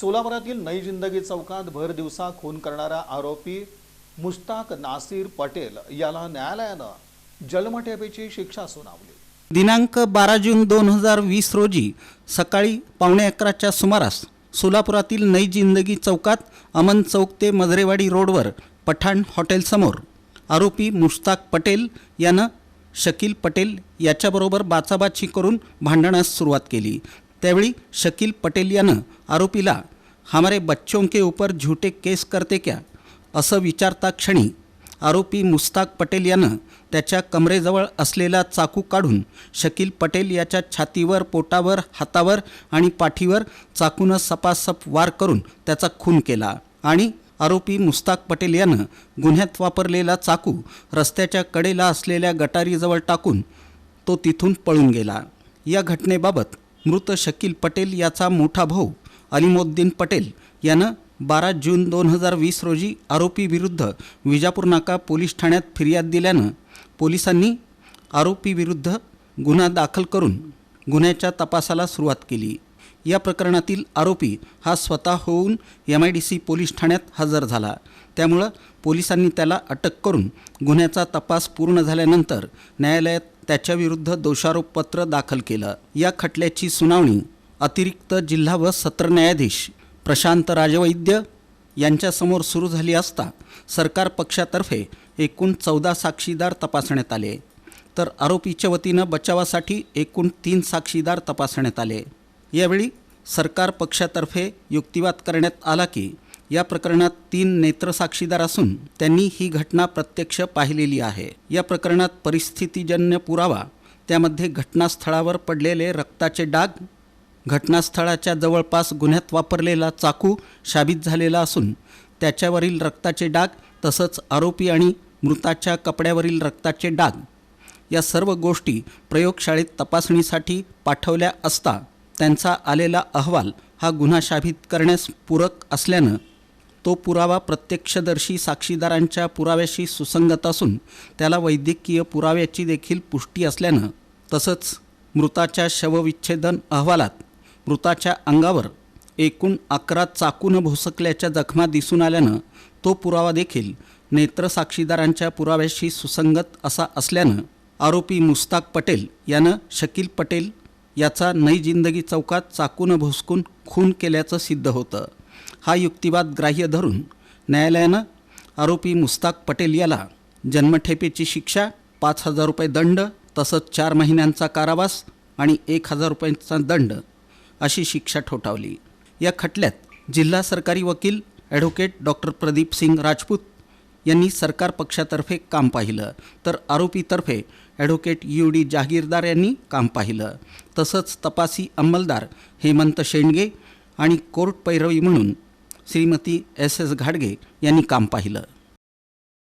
सोलापुरातील नई जिंदगी चौकात भर दिवसा खून करणारा आरोपी मुश्ताक नासिर पटेल याला न्यायालयानं जन्मठेपेची शिक्षा सुनावली. दिनांक बारा जून दोन हजार वीस रोजी सकाळी पावणे अकराच्या सुमारास सोलापुरातील नई जिंदगी चौकात अमन चौक ते मजरेवाडी रोडवर पठाण हॉटेलसमोर आरोपी मुश्ताक पटेल यानं शकील पटेल याच्याबरोबर बाचाबाची करून भांडणास सुरुवात केली. त्यावेळी शकील पटेल यानं आरोपीला हमारे बच्चों के ऊपर झुटे केस करते क्या? असं विचारता क्षणी आरोपी मुस्ताक पटेल यानं त्याच्या कमरेजवळ असलेला चाकू काढून शकील पटेल याच्या छातीवर पोटावर हातावर आणि पाठीवर चाकूनं सपासप वार करून त्याचा खून केला आणि आरोपी मुस्ताक पटेल यानं गुन्ह्यात वापरलेला चाकू रस्त्याच्या कडेला असलेल्या गटारीजवळ टाकून तो तिथून पळून गेला. या घटनेबाबत मृत शकील पटेल याचा मोठा भाऊ अलिमोद्दीन पटेल यानं बारा जून दोन हजार वीस रोजी आरोपीविरुद्ध विजापूर नाका पोलीस ठाण्यात फिर्याद दिल्यानं पोलिसांनी आरोपीविरुद्ध गुन्हा दाखल करून गुन्ह्याच्या तपासाला सुरुवात केली. या प्रकरणातील आरोपी हा स्वतः होऊन M I D C police ठाण्यात हजर झाला. त्यामुळं पोलिसांनी त्याला अटक करून गुन्ह्याचा तपास पूर्ण झाल्यानंतर न्यायालयात त्याच्याविरुद्ध दोषारोपपत्र दाखल केलं. या खटल्याची सुनावणी अतिरिक्त जिल्हा व सत्र न्यायाधीश प्रशांत राजवैद्य यांच्यासमोर सुरू झाली असता सरकार पक्षातर्फे एकूण चौदा साक्षीदार तपासण्यात आले. तर आरोपीच्या वतीनं बचावासाठी एकूण तीन साक्षीदार तपासण्यात आले. यावेळी सरकार पक्षातर्फे युक्तिवाद करण्यात आला की या प्रकरणात तीन नेत्रसाक्षीदार असून त्यांनी ही घटना प्रत्यक्ष पाहिलेली आहे. या प्रकरणात परिस्थितीजन्य पुरावा त्यामध्ये घटनास्थळावर पडलेले रक्ताचे डाग घटनास्थळाच्या जवळपास गुन्ह्यात वापरलेला चाकू शाबित झालेला असून त्याच्यावरील रक्ताचे डाग तसंच आरोपी आणि मृताच्या कपड्यावरील रक्ताचे डाग या सर्व गोष्टी प्रयोगशाळेत तपासणीसाठी पाठवल्या असता त्यांचा आलेला अहवाल हा गुन्हा शाबित करण्यास पूरक असल्यानं तो पुरावा प्रत्यक्षदर्शी साक्षीदारांच्या पुराव्याशी सुसंगत असून त्याला वैद्यकीय पुराव्याची देखील पुष्टी असल्यानं तसंच मृताच्या शवविच्छेदन अहवालात मृताच्या अंगावर एकूण अकरा चाकून भोसकल्याच्या जखमा दिसून आल्यानं तो पुरावा देखील नेत्रसाक्षीदारांच्या पुराव्याशी सुसंगत असा असल्यानं आरोपी मुस्ताक पटेल यानं शकील पटेल याचा नई जिंदगी चौकात चाकून भोसकून खून केल्याचं सिद्ध होतं. हा युक्तिवाद ग्राह्य धरून न्यायालयानं आरोपी मुस्ताक पटेल याला जन्मठेपेची शिक्षा पाच हजार रुपये दंड तसंच चार महिन्यांचा कारावास आणि एक हजार रुपयांचा दंड अशी शिक्षा ठोठावली. या खटल्यात जिल्हा सरकारी वकील ॲडव्होकेट डॉक्टर प्रदीप सिंग राजपूत यांनी सरकार पक्षातर्फे काम पाहिलं. तर आरोपीतर्फे ॲडव्होकेट यू डी जहागीरदार यांनी काम पाहिलं. तसंच तपासी अंमलदार हेमंत शेंडगे आणि कोर्ट पैरवी म्हणून श्रीमती एस एस घाडगे यांनी काम पाहिलं.